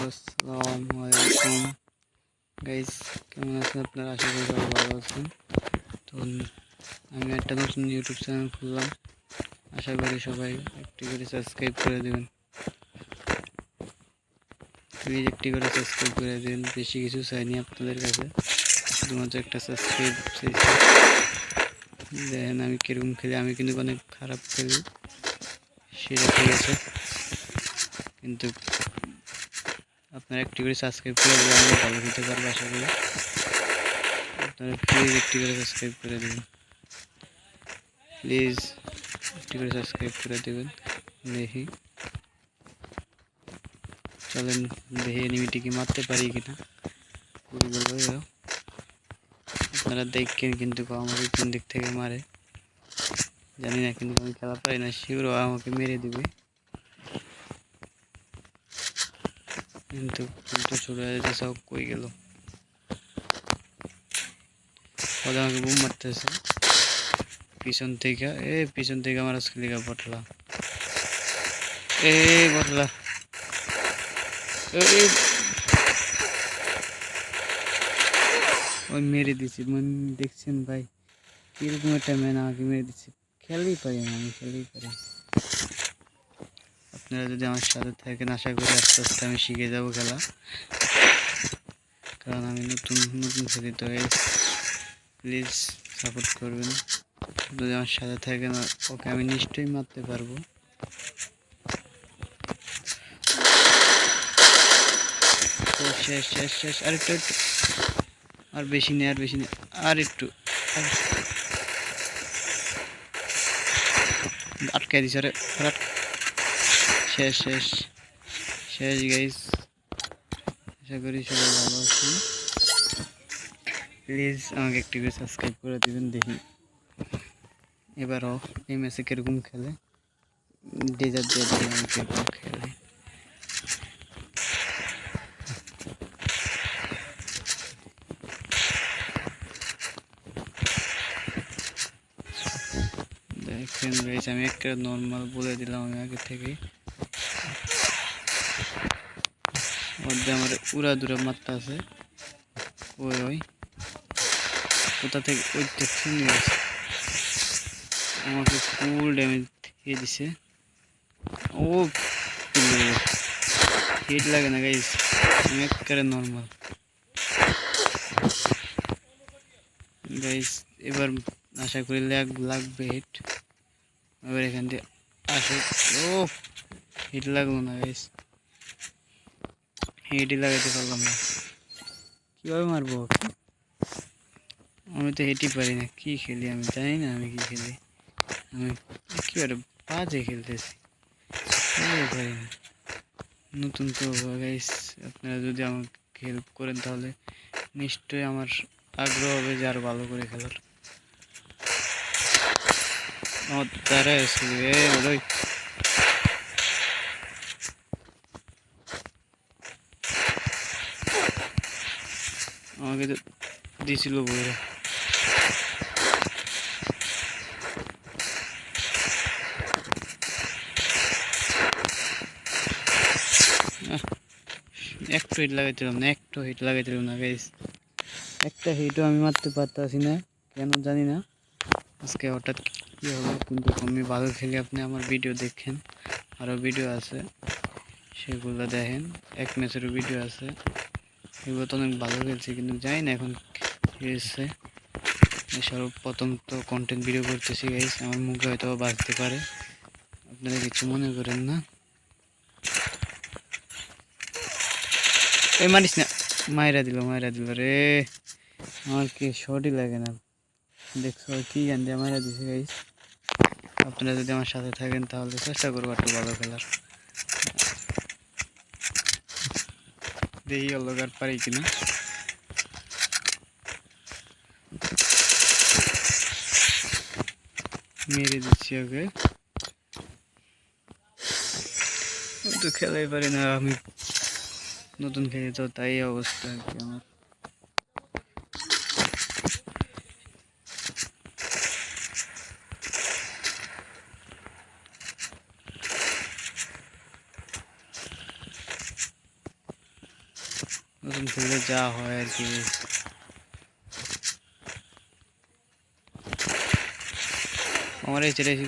আসসালামু আলাইকুম গাইস কেমন আছেন আপনারা আশা করি সবাই ভালো আছেন তো আমি একটা নতুন ইউটিউব চ্যানেল খুললাম আশা করি সবাই একটি করে সাবস্ক্রাইব করে দেবেন প্লিজ একটি করে সাবস্ক্রাইব করে দেবেন বেশি কিছু চাইনি আপনাদের কাছে শুধুমাত্র একটা সাবস্ক্রাইব চাইছি দেখেন আমি কীরকম খেলি আমি কিন্তু অনেক খারাপ খেলি সেটা ঠিক আছে কিন্তু আপনারা একটি করে সাবস্ক্রাইব করে দিলে আমরা ভালো খেতে পারব আশা করি। আপনারা প্লিজ একটি করে সাবস্ক্রাইব করে দেবেন। প্লিজ একটি করে সাবস্ক্রাইব করে দেবেন। দেখি। চলেন, দেখি এনিমিটিকে মারতে পারি কিনা। আপনারা দেখেন কিন্তু আমাকে কোন দিক থেকে মারে। জানি না কিন্তু আমি খেলা পারি না শিওর আমাকে মেরে দিবে। কিন্তু কিন্তু চলে যেতে সব কই গেল ওরা আমাকে বুম মারতেছে পিছন থেকে এ পিছন থেকে আমার আজকে লিগা বটলা এ বটলা এ, এ। ওই মেরে দিছি মানে দেখছেন ভাই কীরকম একটা ম্যান আমাকে মেরে দিচ্ছে খেলতেই পারি না আমি খেলতেই পারি না। আপনারা যদি আমার সাথে থাকেন, আশা করি আস্তে আস্তে আমি শিখে যাব খেলা। কারণ আমি নতুন নতুন খেলি তো প্লিজ সাপোর্ট করবেন। যদি আমার সাথে থাকেন, ওকে আমি নিশ্চয়ই মারতে পারব। শেষ শেষ শেষ, আর একটু একটু, আর বেশি নেই, আর বেশি নেই, আর একটু আটকাই দিছে, আর আটকা- শেষ শেষ শেষ গাইস আশা করি সবাই ভালো আছেন। প্লিজ আমাকে একটু করে সাবস্ক্রাইব করে দিবেন, দেখি। এবারও এই ম্যাচে কীরকম খেলে? ডেজার দিয়ে দিয়ে কীরকম খেলে? দেখেন গাইস আমি একটা নর্মাল বলে দিলাম আমি আগে থেকে মধ্যে আমার উড়া দুরা মাত্রা আছে। ওই ওই। কোথা থেকে? ওই দেখছেন guys? আমাকে ফুল ড্যামেজ দিয়ে দিছে। ও হিট লাগে না গাইস আমি একেবারে নর্মাল গাইস এবার আশা করি লাগ লাগবে হিট এবার এখান দিয়ে আসে। ও হিট লাগল না গাইস হেডই লাগাইতে পারলাম না। কীভাবে মারবো? আমি তো হেঁটই পারি না। কী খেলি আমি? জানি না আমি কী খেলি। আমি একেবারে বাজে খেলতেছি। খেলতে পারি না। নতুন তো গাইস আপনারা যদি আমাকে হেল্প করেন তাহলে নিশ্চয়ই আমার আগ্রহ হবে যে আরও ভালো করে খেলার। আমার দ্বারা এসে আমাকে তো দিছিল বইরা একটু হিট লাগাইছিলাম না একটু হিট লাগাইছিলাম না গাইস একটা হিটও আমি মারতে পারতাছি না, কেন জানি না। আজকে হঠাৎ কী হলো কিন্তু আমি ভালো খেলি আপনি আমার ভিডিও দেখেন আরও ভিডিও আছে, সেগুলো দেখেন, এক ম্যাচেরও ভিডিও আছে। এগুলো তো অনেক ভালো খেলছি, কিন্তু জানি না এখন হয়েছে। সর্বপ্রথম তো কন্টেন্ট ভিডিও করতেছি গাইস আমার মুখে হয়তো বাঁচতে পারে। আপনারা কিছু মনে করেন না। এই মারিস না। মায়েরা দিল মায়েরা দিল রে। আমার কি শর্টই লাগে না। দেখছ কি গান দিয়ে মায়েরা দিছে গাইস আপনারা যদি আমার সাথে থাকেন, তাহলে চেষ্টা করব একটু ভালো খেলার। দেখি অলগার পারি কিনা। মেরে দিচ্ছি ওকে। তো খেলাই পারি না, আমি নতুন খেলে তো তাই অবস্থা আর কি আমার। নতুন খেললে যা হয় আর কি। আমার এই ছেলে কি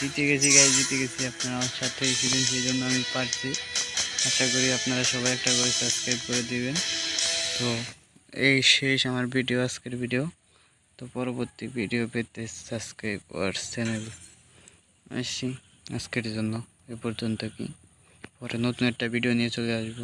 জিতে গেছি গাই জিতে গেছি। আপনারা আমার সাথে ছিলেন, সেই জন্য আমি পারছি। আশা করি আপনারা সবাই একটা করে সাবস্ক্রাইব করে দিবেন। তো এই শেষ আমার ভিডিও আজকের ভিডিও তো পরবর্তী ভিডিও পেতে সাবস্ক্রাইব আর চ্যানেল আসছি আজকের জন্য এ পর্যন্ত কি পরে নতুন একটা ভিডিও নিয়ে চলে আসব।